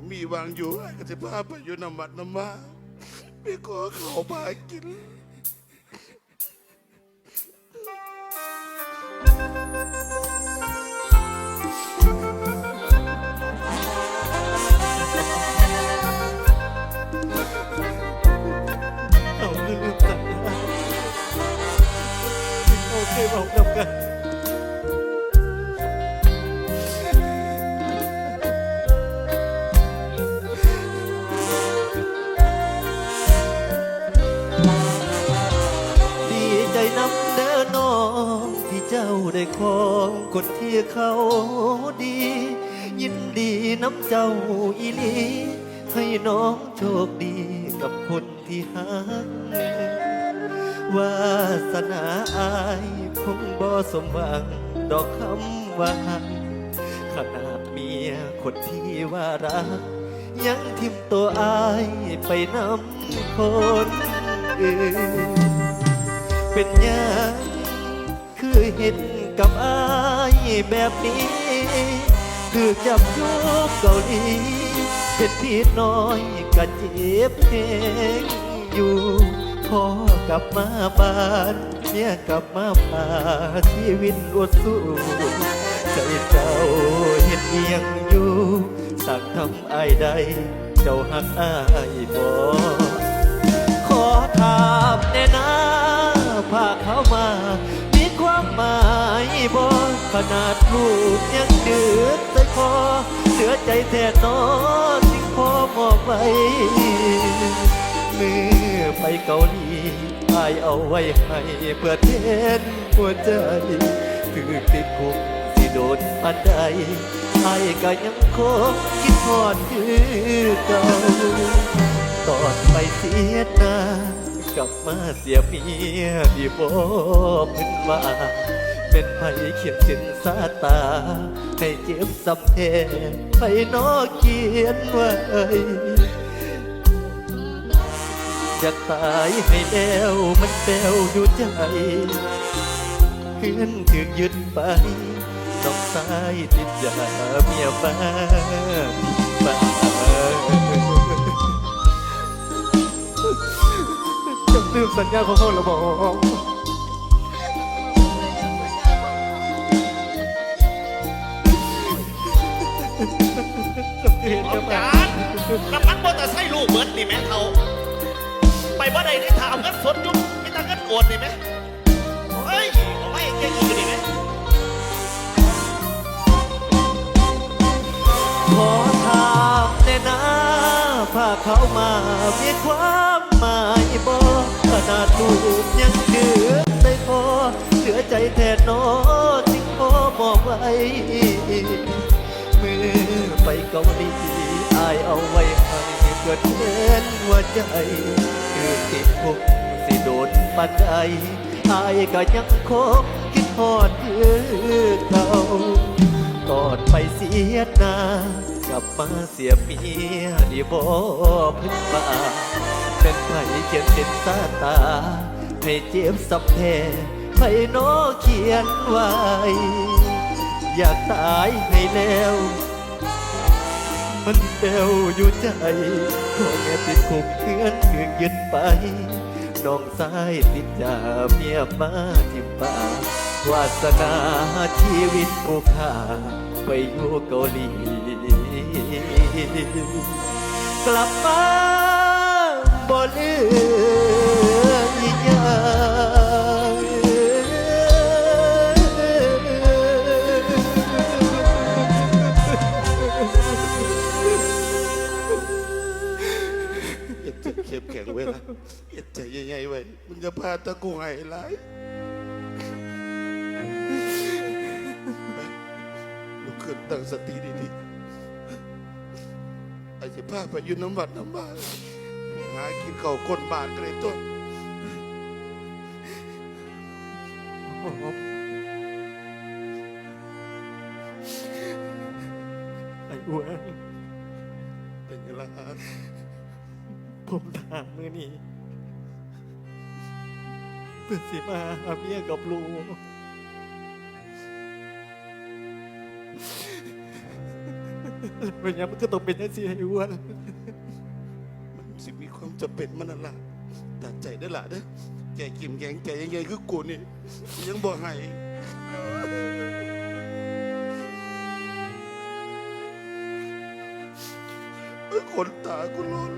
ผมมีวางอยู่ก็จะพาไปอยู่น้ำวัดนำมาไปขอเขาพากิน เอาลืมสัญญาที่เขาเคบอกกับกัน ได้ของคนที่เขาดี ยินดีน้ำเจ้าอีลีให้น้องโชคดีกับคนที่หักวาสนาอายคงบ่สมหวัง ดอกคำว่าขนาดเมียคนที่ว่ารัก ยังทิมตัวอายไปนำคนอื่นเป็นยังคือเห็น กับอายแบบนี้ คือจับยุกเกาหลีเป็นพี่น้อยกะเจ็บแหงอยู่พอกลับมาบ้านเนี่ยกลับมาป่าชีวิตอดสู้ใจเจ้าเห็นเอียงอยู่สั่งทำอายใด เจ้าหักอายบ่ขอถามแน่นาพาเขามา มีความหมาย ขนาดลูกยังเดือดใจคอเสือใจแทนนอสิ่งพอมอบไว้มือไปเกาหลีอายเอาไว้ให้เพื่อเทนหัวใจถือติดคุกสิโดนปันใดอายก็ยังคงคิดทอดคือเก่าตอนไปเสียนากลับมาเสียเมียที่บอกเพิ่นว่า เป็นไผเขียนสินสาตา ให้เจ็บสำเพไปนอเขียนไว้อยากตายให้แล้วมันแปลวอยู่ใจเพื่อนถึกยึดไปน้องสายติดยาเมียบ้าบ้าจะลืมสัญญาของเขาแล้วบอก นน้ำมันมอเตอร์ไซค์ลูกเบิร์ดนี่แม่เขาไปว่าใดที่ถามเงินสดยุบมีแต่เงินโกดนี่ไหมเฮ้ยเอาไว้ยังอยู่นี่ไหมขอถามแน่นาพาเขามามีความหมายบ่ขนาดลูกยังเดือดใจพอเหลือใจแทนน้อจึงขอมอบไว้มือ ไปเกาหลีอายเอาไว้ให้เกิดเห็นหัวใจคือติดคุกสิโดนปันใดอายก็ยังคงคิดทอดคือเก่าก่อนไปเสียหน้ากลับมาเสียเมียดีบ่พึ่งมาเป็นไผเขียนเป็นสาตา ให้เจ็บสับแท้ไผโนอเขียนไว้ อยากตายให้แล้ว มันเบลอยู่ใจพ่อแม่ติดคุกเพื่อนคือยึดไปน้องสายติดยาเมียมาทิมป่าวาสนาชีวิตผู้ขาไปอยู่เกาหลี กลับมาบ่เลือ มึงจะพาตะกูไห้ไรลุกขึ้นตั้งสติดีๆไอ้สิพาไปอยู่น้ำวัดน้ำบ้านหากินข้าวคนบาทก็เลยต้นไอ้อ้วนเป็นยังไงล่ะผมถามมือนี้ เพื่อสิมาหาเมียกับลูกเป็นยังมันก็ต้องเป็นยังสิไอ้อ้วนมันสิมีความจำเป็นมันนั่นล่ะตัดใจได้ละเด้อแกกิมแกงใจยังไงคือกูนี่ยังบ่ให้เอ้ยขนตากูล้น